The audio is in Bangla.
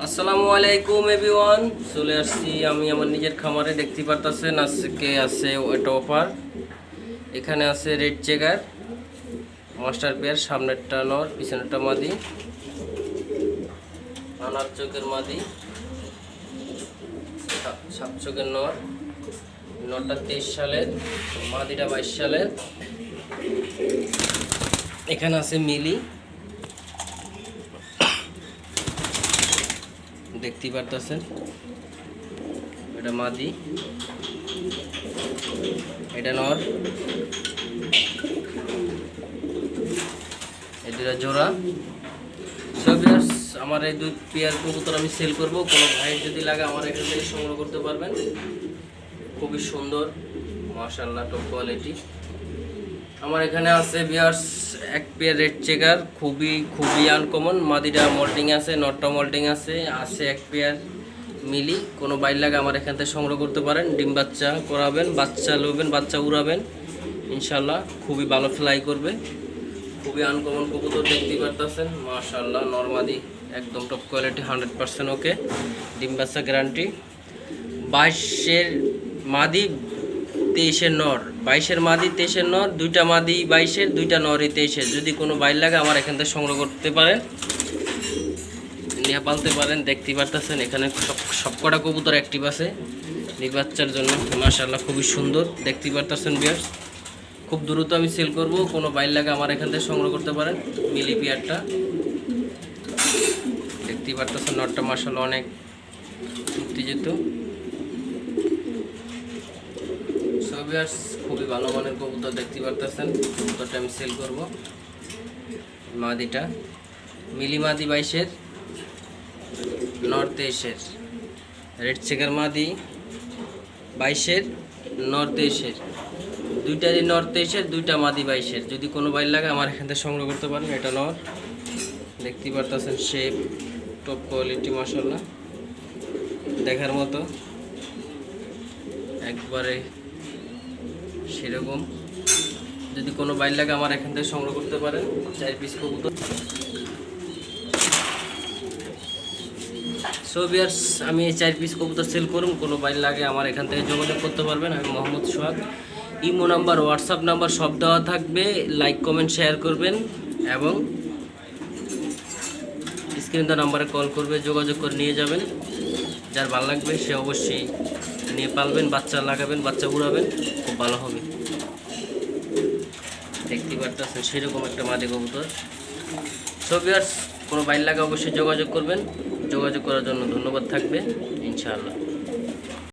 আসসালামু আলাইকুম, এভরিওয়ান। চলে আসছি আমি আমার নিজের খামারে, দেখতে পারতেছেন আজকে আছে একটা অফার এখানে আছে রেড চেকার মাস্টার পেয়ার সামনেরটা নর, পিছনেরটা মাদি আনার চোখের মাদি, সা- সাত চোখের নর। নটা তেইশ সালের, মাদিটা বাইশ সালের। এখানে আছে মিলি দেখতেই পারতেছেন। এটা মাদি। এটা নর। এটা জোড়া। সো ভিউয়ার্স আমার এই দুই পেয়ার কবুতর আমি সেল করব। কোনো ভাইয়ের যদি লাগে আমার এখান থেকে সংগ্রহ করতে পারবেন। খুবই সুন্দর, মাশাআল্লাহ টপ কোয়ালিটি আমার এখানে আছে বিয়ার্স এক পেয়ার রেড চেকার, খুবই খুবই আনকমন মাদিটা মল্টিং আছে, নটটা মল্টিং আছে আছে এক পেয়ার মিলি। কোনো বাইর লাগে আমার এখান থেকে সংগ্রহ করতে পারেন। ডিম বাচ্চা করাবেন, বাচ্চা লবেন বাচ্চা উড়াবেন। ইনশাল্লাহ খুবই ভালো ফ্লাই করবে। খুবই আনকমন কবুতর দেখতেই পারতেছেন। মাশাল্লাহ নর্মাদি, একদম top quality hundred percent okay ডিম বাচ্চা গ্যারান্টি বাইশের মাদি তেইশের নর, বাইশের মাদি তেইশের নর, দুইটা মাদি বাইশের, দুইটা নরই তেইশের। যদি কোনো বাইর লাগে আমার এখান থেকে সংগ্রহ করতে পারেন। নিয়ে পালতে পারেন, দেখতে পারতেছেন, এখানে সব সবকটা কবুতর অ্যাক্টিভ আছে। নির্বাচ্চার জন্য মাশাল্লাহ খুবই সুন্দর, দেখতে পারতেছেন বিয়ার্স খুব দ্রুত আমি সেল করব, কোনো বাইর লাগে আমার এখান থেকে সংগ্রহ করতে পারেন, মিলি পিয়ারটা। দেখতেই পারতেছেন নটটা মার্শাল অনেক উত্তেজিত। সোভিয়ার্স খুবই ভালো মানের কবুতর দেখতে পারতেছেন। কবুতরটা আমি সেল করব। মাদিটা। মিলি মাদি বাইশের নর্থ এসের। রেড চেকার মাদি বাইশের নর্থ এসের। দুইটারই নর্থ এসের, দুইটা মাদি বাইশের। যদি কোনো বাইর লাগে, আমার এখান থেকে সংগ্রহ করতে পারেন। এটা নর দেখতে পারতেছেন শেপ টপ কোয়ালিটি মশলা দেখার মতো। একবারে সেরকম। যদি কোনো বাইর লাগে আমার এখান থেকে সংগ্রহ করতে পারেন। চার পিস কবুতর। সো বিয়ার্স আমি এই চার পিস কবুতর সেল করুন। কোনো বাইর লাগে আমার এখান থেকে যোগাযোগ করতে পারবেন। আমি Mohammad Sohag. Imo number, WhatsApp number সব দেওয়া থাকবে। লাইক কমেন্ট শেয়ার করবেন এবং স্ক্রিন দেওয়া নাম্বারে কল করবে। যোগাযোগ করে নিয়ে যাবেন। যার ভালো লাগবে সে অবশ্যই নিয়ে পালবেন, বাচ্চা লাগাবেন, বাচ্চা উড়াবেন খুব ভালো হবে। দেখতে পারতেছেন, সেরকম একটা মাদে কবুতর। সবিয়ার্স কোনো বাইর লাগা অবশ্যই যোগাযোগ করবেন। যোগাযোগ করার জন্য ধন্যবাদ থাকবে, ইনশাআল্লাহ।